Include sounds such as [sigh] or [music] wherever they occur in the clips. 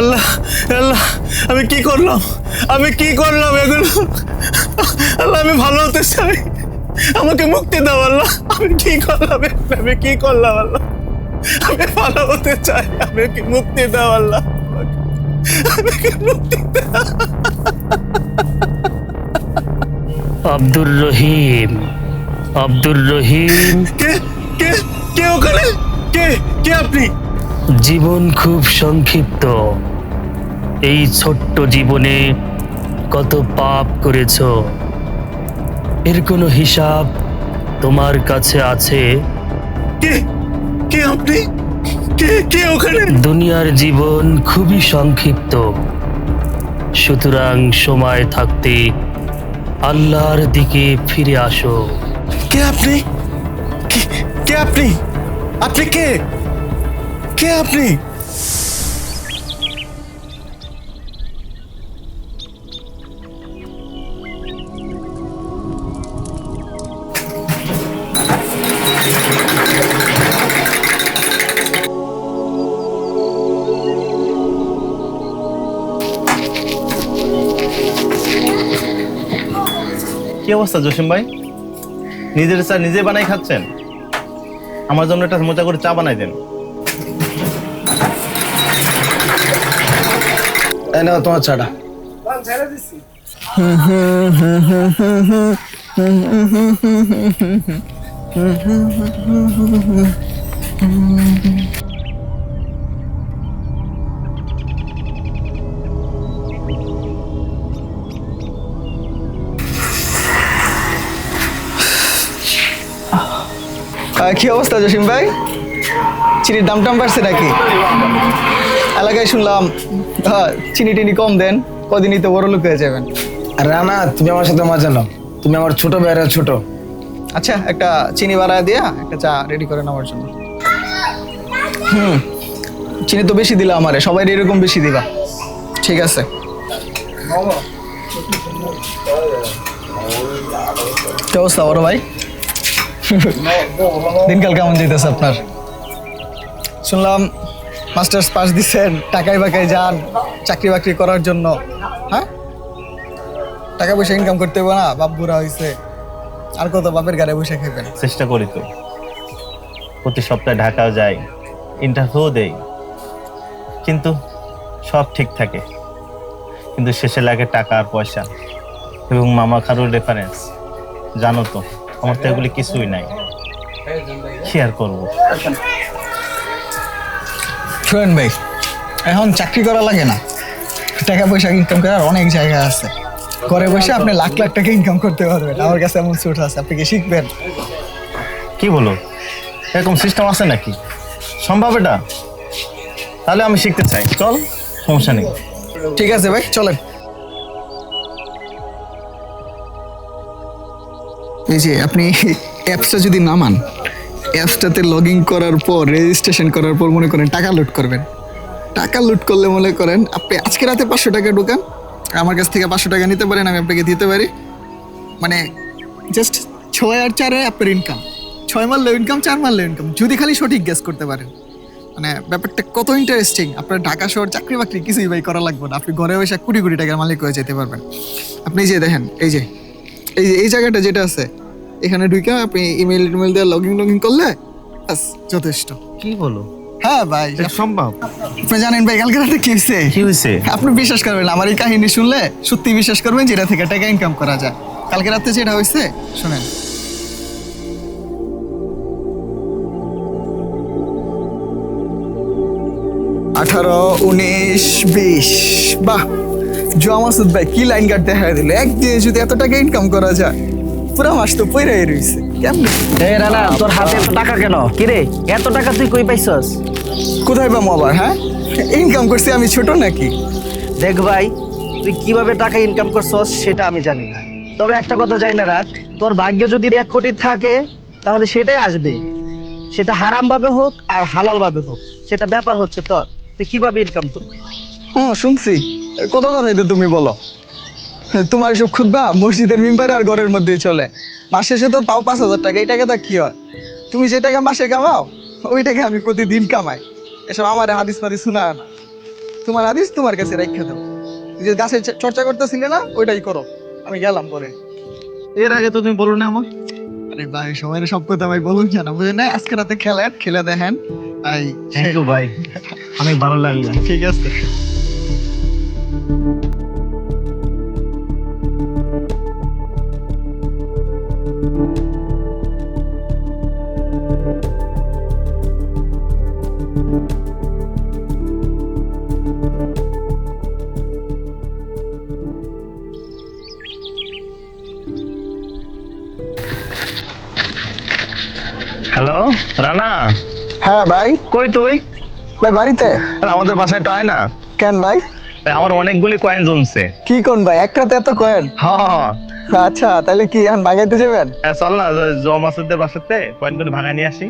আল্লাহ আল্লাহ, আমি কি করলাম? আমি কি করলাম এগুলো? আল্লাহ, আমি ভালো হতে চাই। আমাকে মুক্তি দাও, আল্লাহ। আমি কি করলাম আমি কি করলাম, আল্লাহ? আমি ভালো হতে চাই। আমি কি মুক্তি দাও, আল্লাহ? আব্দুর রহিম। আব্দুর রহিম। কে কে কে ওখানে? কে কে আপনি? জীবন খুব সংক্ষিপ্ত। এই ছোট্ট জীবনে কত পাপ করেছ। এর কোনো হিসাব তোমার কাছে আছে? কে কে আপনি? কে কে ওখানে? দুনিয়ার জীবন খুবই সংক্ষিপ্ত। সুতরাং সময় থাকতে আল্লাহর দিকে ফিরে আসো। কে আপনি কে- কে আপনি আপনি কে কে আপনি কি অবস্থা জসিম ভাই? নিজের চা নিজে বানাই খাচ্ছেন? আমার জন্য একটা মজা করে চা বানাই দেন। নাও তোমার চাটা। [laughs] কি অবস্থা জসিম ভাই? চিনির দাম টাম বাড়ছে নাকি? এলাকায় শুনলাম চিনি টিনি কম দেন কদিনই তো বড় লোক হয়ে যাবেন। রানা তুমি আমার সাথে মজা নাও। তুমি আমার ছোট ভাইয়ের ছোট। আচ্ছা একটা চিনি বাড়ায় দিয়া একটা চা রেডি করে নেওয়ার জন্য। হুম চিনি তো বেশি দিলা আমারে সবাই এরকম বেশি দিবা। ঠিক আছে। কি অবস্থা বড় ভাই? [laughs] দিনকাল কেমন যেতেছে আপনার? শুনলাম মাস্টার্স পাস দিচ্ছেন টাকায় বাকায় যান, চাকরি বাকরি করার জন্য। হ্যাঁ? টাকা পয়সা ইনকাম করতে হবে না, বাপ বুড়া হয়েছে আর কত বাপের গাড়ি বসে খাইবেন? চেষ্টা করি তো। প্রতি সপ্তাহে ঢাকাও যাই ইন্টারভিউ দেই। কিন্তু সব ঠিক থাকে। কিন্তু শেষে লাগে টাকা আর পয়সা। এবং মামা খারুর রেফারেন্স জানো তো। আমার তো এগুলি কিছুই নাই। শেয়ার করব। ভাই এখন চাকরি করা লাগে না। টাকা পয়সা ইনকাম করার অনেক জায়গা আছে। ঘরে বসে আপনি লাখ লাখ টাকা ইনকাম করতে পারবেন। আমার কাছে এমন সুট আছে আপনি কি শিখবেন? কি বলো? এরকম সিস্টেম আছে নাকি? সম্ভব এটা? তাহলে আমি শিখতে চাই। চল সমস্যা নেই। ঠিক আছে ভাই চলেন। এই যে আপনি অ্যাপসটা যদি নামান অ্যাপসটাতে লগ ইন করার পর রেজিস্ট্রেশন করার পর মনে করেন টাকা লুট করবেন। টাকা লুট করলে মনে করেন আপনি আজকে রাতে পাঁচশো টাকা ঢুকান, আমার কাছ থেকে পাঁচশো টাকা নিতে পারেন, আমি আপনাকে দিতে পারি। মানে জাস্ট ছয় আর চারে আপনার ইনকাম ছয় মারলে ইনকাম চার মারলে ইনকাম যদি খালি সঠিক গ্যাস করতে পারেন। মানে ব্যাপারটা কত ইন্টারেস্টিং আপনার ঢাকা শহর চাকরি বাকরি কিছুই ভাই করা লাগবে না। আপনি ঘরে বসে কোটি কোটি টাকার মালিক হয়ে যেতে পারবেন। আপনি যে দেখেন, এই যে এই যে, এই জায়গাটা যেটা আছে এখানে ঢুকে আপনি ইমেল টিমেল দিয়ে লগ ইন লগিং করলে বাস যথেষ্ট। কি বলো? হ্যাঁ ভাই সম্ভব? আপনি জানেন ভাই কালকে রাতে কি হয়েছে কি হয়েছে আপনি বিশ্বাস করবেন আমার এই কাহিনী শুনলে সত্যি বিশ্বাস করবেন যেটা থেকে টাকা ইনকাম করা যায়। কালকে রাতে যেটা হয়েছে শুনেন। আঠারো উনিশ বিশ বাহ! জোয়া মাসুদ ভাই কি লাইন কাট দেখা দিল? একদিনে যদি এত টাকা ইনকাম করা যায়। পুরো মাস তো পইরাই রয়েছে কেমন? এই রানা তোর হাতে এত টাকা কেন? কিরে এত টাকা তুই কই পাইছস? কোথায় পাবো আবার হ্যাঁ? ইনকাম করছি আমি ছোট নাকি? দেখ ভাই তুই কীভাবে টাকা ইনকাম করছস সেটা আমি জানি না। তবে একটা কথা জানি না রাত তোর ভাগ্য যদি এক কোটি থাকে তাহলে সেটাই আসবে। সেটা হারাম ভাবে হোক আর হালাল ভাবে হোক সেটা ব্যাপার হচ্ছে তোর। তুই কীভাবে ইনকাম করবি? হ্যাঁ শুনছি। কত কথা এটা তুমি বলো? তোমার এসব খুদবা মসজিদের মেম্বারে আর ঘরের মধ্যেই চলে। মাস শেষে তো পাও পাঁচ হাজার টাকা এই টাকাটা কি হয়? তুমি যে টাকা মাসে কামাও ওই টাকা আমি প্রতিদিন কামাই। এসব আমার হাদিস মাদিস শোনা না। তোমার হাদিস তোমার কাছে রেখে দাও। যে গাছের চর্চা করতেছিলে না ওইটাই করো। আমি গেলাম পরে। এর আগে তো তুমি বলো না আমার আরে ভাই সময় সব কথা ভাই বলুন কেন? বুঝলেন না আজকে রাতে খেলেন খেলে দেখেন। এই থ্যাংক ইউ ভাই। অনেক ভালো লাগল। ঠিক আছে। হ্যালো রানা? হ্যাঁ ভাই। কই তুই? ভাই বাড়িতে? আরে আমাদের বাসায় তো হয় না। কেন ভাই? আমার অনেকগুলি কয়েন জমছে। কি কোন ভাই? একটা এত কয়েন? হ্যাঁ আচ্ছা তাহলে কি এখন ভাগাইতে যাবেন? হ্যাঁ, চল না জমাসুদের বাসাতে কয়েনগুলি ভাঙায় নিয়ে আসি।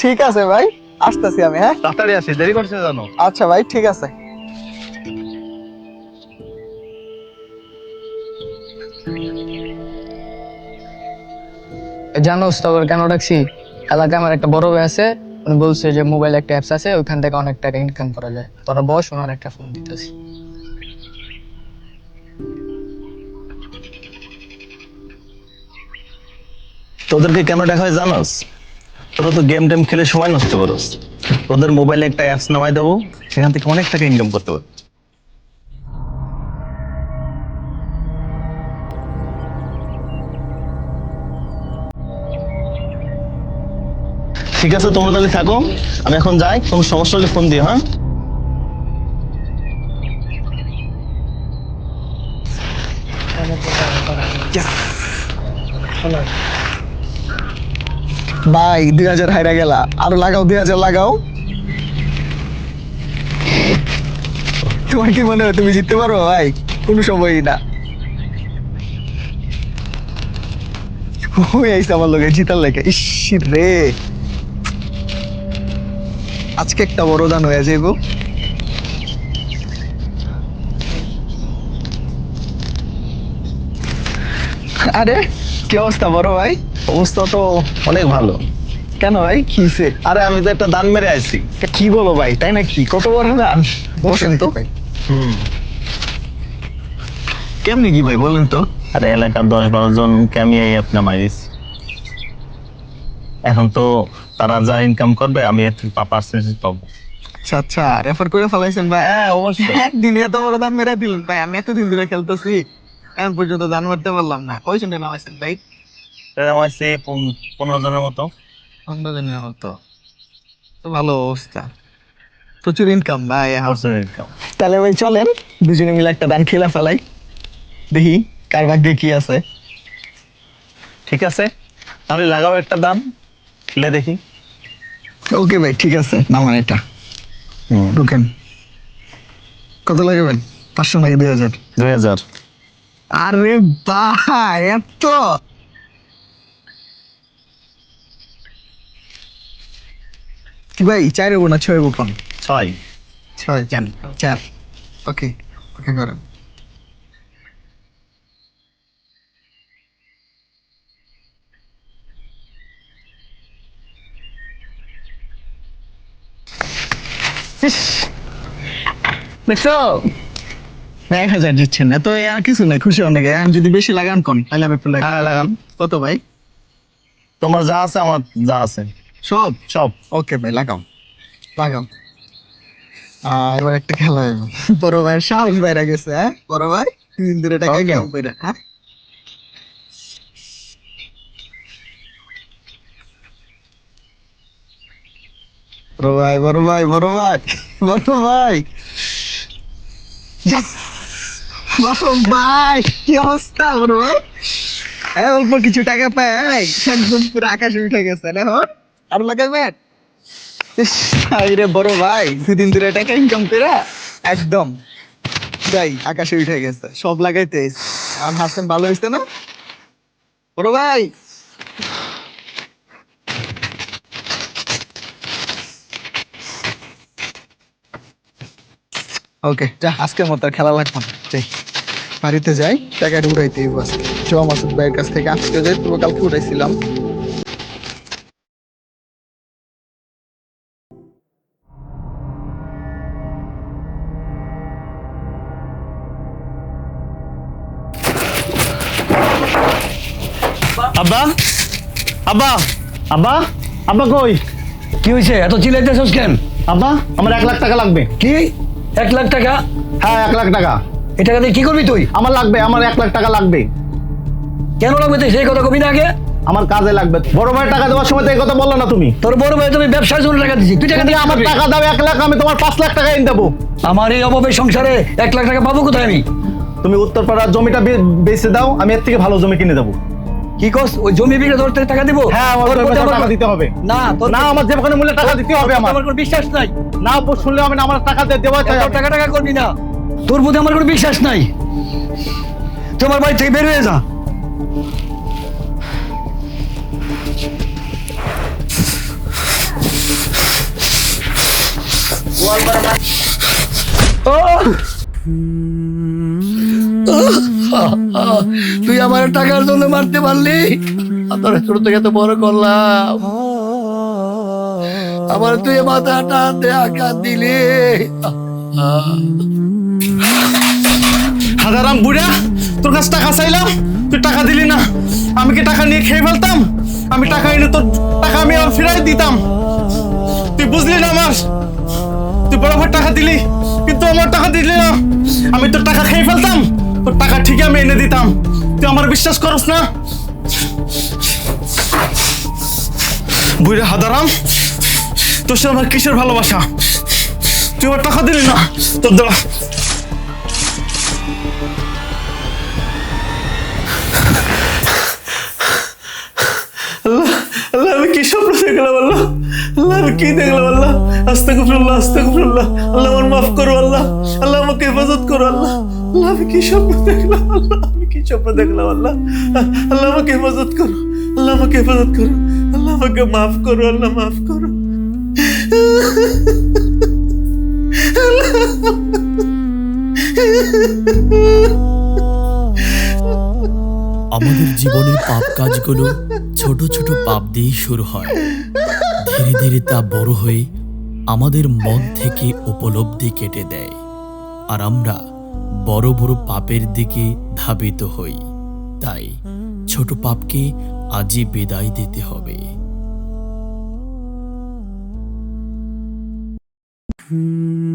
ঠিক আছে ভাই। আসতেছি আমি হ্যাঁ? তাড়াতাড়ি আসি দেরি করছে জানো আচ্ছা ভাই ঠিক আছে। জানোস তোর কেন ডাকছি? এলাকায় আমার একটা বড় ভাই আছে, উনি বলছে যে মোবাইল একটা অ্যাপস আছে, ওইখান থেকে অনেক টাকা ইনকাম করা যায়। তোরা বস, ওনার একটা ফোন দিতেছি। তোদেরকে কেন দেখা হয় জানোস? তোরা তো গেম টেম খেলে সময় নষ্ট করোস। তোদের মোবাইলে একটা অ্যাপস নামাই দেবো, সেখান থেকে অনেক টাকা ইনকাম করতে পারব। ঠিক আছে, তোমরা তাহলে থাকো। আমি এখন যাই কোনো সমস্যা হলে ফোন দিও হ্যাঁ? ভাই, দুই হাজার হাইরা গেলা। আরও লাগাও, দুই হাজার লাগাও। তোমার কি মনে হয় তুমি জিততে পারো, ভাই? কোনো সময়ই না। ওই আইসে আমার লোকে, জিতার লেগে ইস, রে। আজকে একটা বড় দান হয়ে যাইব। আরে কি অবস্থা বড় ভাই? অবস্থা তো অনেক ভালো। কেন ভাই? কি হইছে? আরে আমি তো একটা দান মেরে আছি কি বলো ভাই তাই নাকি? কত বড় দান? বসেন তো। ভাই কেমনি কি ভাই বলেন তো। আরে এলাকার দশ বারো এই অ্যাপ নামাই দিছি এখন তো তারা যা ইনকাম করবে আমি এর থেকে পার্সেন্টেজ পাবো। আচ্ছা আচ্ছা রেফার করে ফেলাইছেন ভাই। হ্যাঁ অবশ্যই। একদিন এত বড় দাম মেরে দিলেন ভাই আমি এতদিন ধরে খেলতেছি। এখন পর্যন্ত দান মারতে পারলাম না। কয় জনে নামাইছেন ভাই? নামাইছি পন- পনেরো জনের মতো। পনেরো জনের মতো। তো ভালো অবস্থা। প্রচুর ইনকাম ভাই এখন। ইনকাম তাহলে ভাই চলেন দুজনে মিলে একটা দান খেলা ফেলাই। দেখি কার ভাগ্যে কি আছে। ঠিক আছে তাহলে লাগাও একটা দাম। খেলে দেখি। ওকে ভাই ঠিক আছে। নামান এটা। ঢুকেন। কত লাগাবেন পাঁচশো নাকি দুই হাজার? দুই হাজার। আরে ভাই এত! কি ভাই চার হব না ছয় হব ছয়। ছয় চার চার। ওকে ওকে করেন। দেখছ? এক হাজার দিচ্ছেন না তো আর কিছু নাই খুশি অনেক যদি বেশি লাগান কোন? তাহলে আমি একটু হ্যাঁ লাগান। কত ভাই? তোমার যা আছে আমার যা আছে। সব? সব। ওকে ভাই লাগাও। লাগাও। এবার একটা খেলা বড় ভাইয়ের সাহস বাইরে গেছে হ্যাঁ? বড় ভাই তিন ধরে টাকা Okay. হ্যাঁ? বড় ভাই বড় ভাই বড় ভাই বড় ভাই! বড় ভাই, কি অবস্থা, বড় ভাই? অল্প কিছু টাকা পাই একদম পুরো আকাশে উঠে গেছে, না হন? আর লাগাবেন? আরে বড় ভাই, দুদিন ধরে টাকা ইনকাম করে, একদম। যাই, আকাশে উঠে গেছে, সব লাগাইতে আর হাসেন ভালো হয়েছে না? বড় ভাই ওকে যা আজকের মতো আর খেলা লাগবে না। যাই বাড়িতে যাই টাকাটা উঠাইতে হইব আজকে। চ মাসুদ ভাইয়ের কাছ থেকে আজকে যাই পুরো কালকে উঠাইছিলাম। আব্বা? আব্বা? আব্বা? আব্বা কই? কি হয়েছে এত চিলাইতেছস কেন? আব্বা আমার এক লাখ টাকা লাগবে। কি? এক লাখ টাকা? হ্যাঁ এক লাখ টাকা। এই টাকা দিয়ে কি করবি তুই? আমার লাগবে আমার এক লাখ টাকা লাগবে। কেন লাগবে তুই? সেই কথা কবি না আগে। আমার কাজে লাগবে। বড় ভাইয়ের টাকা দেওয়ার সময় তো এই কথা বলল না তুমি। তোর বড় ভাই তুমি ব্যবসার জন্য টাকা দিচ্ছি তুই টাকা দিয়ে আমার টাকা দাও এক লাখ আমি তোমার পাঁচ লাখ টাকা এনে দেবো। আমার এই অভাবের সংসারে এক লাখ টাকা পাবো কোথায় আমি? তুমি উত্তরপাড়ার জমিটা বেচে দাও আমি এর থেকে ভালো জমি কিনে দেবো। কি কস? ওই জমি বিক্রি তোর টাকা দিব? হ্যাঁ আমার টাকা দিতে হবে। না না আমার যেখানে মূল্যে টাকা দিতে হবে আমার। আমার কোনো বিশ্বাস নাই। না শুনলে আমি না আমার টাকা দিয়ে দেওয়া চাই টাকা টাকা করবি না। তোর প্রতি আমার কোনো বিশ্বাস নাই। তুই আমার বাড়ি থেকে বের হয়ে যা। [laughs] তুই আমার টাকার জন্য মারতে পারলি? তোর ছোট থেকে তো বড় করলাম। আমার তুই মাথা টান দিয়ে আঘাত দিলি। হাজারাম বুড়া, তোর কাছে টাকা চাইলাম, তুই টাকা দিলি না। আমি কি টাকা নিয়ে খেয়ে ফেলতাম? আমি টাকা এনে তোর টাকা আমি ফিরাই দিতাম। তুই বুঝলি না আমার? তুই বরাবর টাকা দিলি, কিন্তু আমার টাকা দিলি না। আমি তোর টাকা খেয়ে ফেলতাম? তোর টাকা ঠিকই আমি এনে দিতাম। তুই আমার বিশ্বাস করস না? বুড়া হাদারাম, তোর সাথে আমার কিসের ভালোবাসা? তুই আমার টাকা দিলি না? তোর আল্লাহ। আল্লাহ, আমাকে হেফাজত করো, আল্লাহ। আল্লাহ আমি কি স্বপ্ন দেখলাম? আল্লাহ আমি কি স্বপ্ন দেখলাম আল্লাহ? আল্লাহ আমাকে হেফাজত করো। আল্লাহ আমাকে হেফাজত করো। আল্লাহ আমাকে মাফ করো, আল্লাহ মাফ করো। আমাদের জীবনের পাপ কাজগুলো ছোট ছোট পাপ দিয়েই শুরু হয়। ধীরে ধীরে তা বড় হয়ে আমাদের মন থেকে উপলব্ধি কেটে দেয়। আর আমরা বড় বড় পাপের দিকে ধাবিত হই। তাই ছোট পাপকে আজই বিদায় দিতে হবে। হুম।